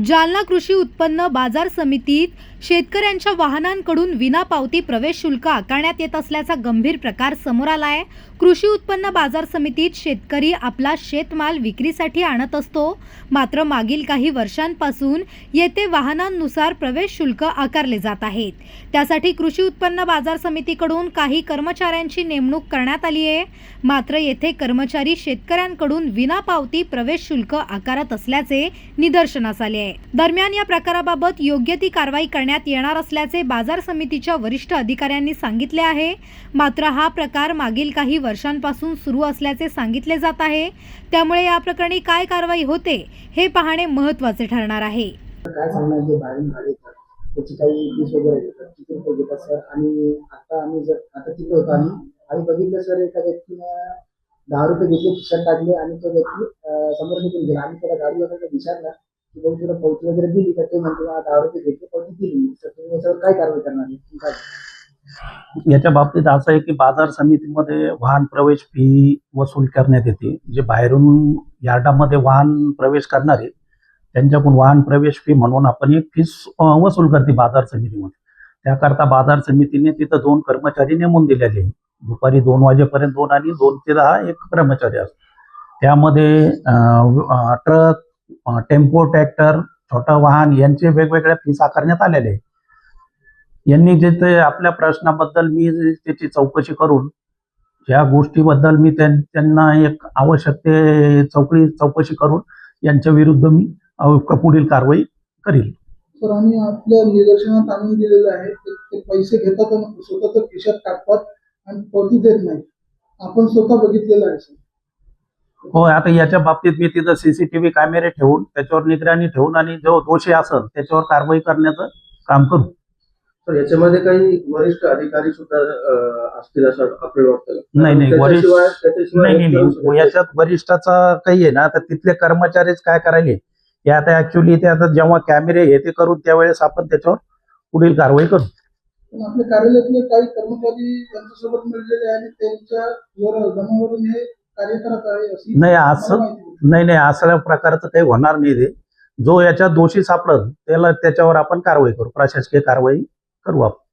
जालना कृषी उत्पन्न बाजार समितीत शेतकऱ्यांच्या वाहनांकडून विनापावती प्रवेश शुल्क आकारण्यात येत असल्याचा गंभीर प्रकार समोर आला आहे कृषी उत्पन्न बाजार समितीत शेतकरी आपला शेतमाल विक्रीसाठी आणत असतो. मात्र मागील काही वर्षांपासून येथे वाहनांनुसार प्रवेश शुल्क आकारले जात आहेत. त्यासाठी कृषी उत्पन्न बाजार समितीकडून काही कर्मचाऱ्यांची नेमणूक करण्यात आली आहे. मात्र येथे कर्मचारी शेतकऱ्यांकडून विनापावती प्रवेश शुल्क आकारत असल्याचे निदर्शनास आले आहे. दरम्यान या प्रकाराबाबत योग्य ती कारवाई करण्यात करण्यात येणार असल्याचे बाजार समितीच्या वरिष्ठ अधिकाऱ्यांनी सांगितले आहे. मात्र हा प्रकार मागील काही वर्षांपासून सुरू असल्याचे सांगितले जात आहे. त्यामुळे या प्रकरणी काय कारवाई होते हे पाहणे महत्त्वाचे ठरणार आहे. काय सांगणार जे बाहेरून गाडी येतात? त्याची काही फीस वगैरे घेतात किती रुपये घेतात सर. आणि आता आम्ही जर आता तिकडे होतो आम्ही. आम्ही बघितलं सर एका व्यक्तीनं दहा रुपये घेतले खिशात टाकले आणि तो व्यक्ती समोर निघून गेला. आम्ही त्याला गाडीवर विचारला की भाऊ तुला पावती वगैरे दिली का तो म्हणतो दहा रुपये घेतले पावती दिली. तर तुम्ही याच्यावर काय कारवाई करणार आहे? याच्या बाबतीत असं आहे की बाजार समितीमध्ये वाहन प्रवेश फी वसूल करण्यात येते. जे बाहेरून यार्डामध्ये वाहन प्रवेश करणारे त्यांच्याकडून वाहन प्रवेश फी म्हणून आपण एक फीस अं, वसूल करते बाजार समितीमध्ये. त्याकरता बाजार समितीने तिथं दोन कर्मचारी नेमून दिलेले आहे दुपारी दोन वाजेपर्यंत दोन आणि दोन ते दहा एक कर्मचारी असतो त्यामध्ये अं, अं, ट्रक टेम्पो ट्रॅक्टर छोटं वाहन यांचे वेगवेगळ्या फीस आकारण्यात आलेले आहे यांनी जे ते आपल्या प्रश्नाबद्दल मी त्याची चौकशी करून या गोष्टीबद्दल मी त्यांना एक आवश्यक ते चौकडी चौकशी करून यांच्या विरुद्ध मी पुढील कारवाई करील. तर आम्ही आपल्या निदर्शनात आणून दिलेलं आहे ते- पैसे घेतात आणि स्वतःच खिशात टाकतात आणि पती देत नाही आपण स्वतः बघितलेलं आहे सर. हो आता याच्या बाबतीत मी तिथं सीसीटीव्ही कॅमेरे ठेवून त्याच्यावर निगराणी ठेवून आणि जो दोषी असेल त्याच्यावर कारवाई करण्याचं काम करू. तर याच्यामध्ये काही वरिष्ठ अधिकारी सुद्धा अं, असतील असं आपल्याला वाटतं? का? नाही, नाही, वरिष्ठ- त्याच्याशिवाय त्याच्याशिवाय नाही नाही नाही. याच्यात वरिष्ठाचा काही आहे ना तर तिथले कर्मचारीच काय करायले? हे आता ऍक्च्युली ते आता जेव्हा कॅमेरे हे ते करून त्यावेळेस आपण त्याच्यावर पुढील कारवाई करू. पण आपल्या कार्यालयातले काही कर्मचारी यांच्यासोबत मिळलेले आणि त्यांच्या वर जमावरून हे आहे अशी नाही, मला असं- माहिती. नाही नाही असल्या प्रकारचं काही होणार नाही ते जो याच्यात दोषी सापडल त्याला त्याच्यावर आपण कारवाई करू. प्रशासकीय कारवाई करू आपण.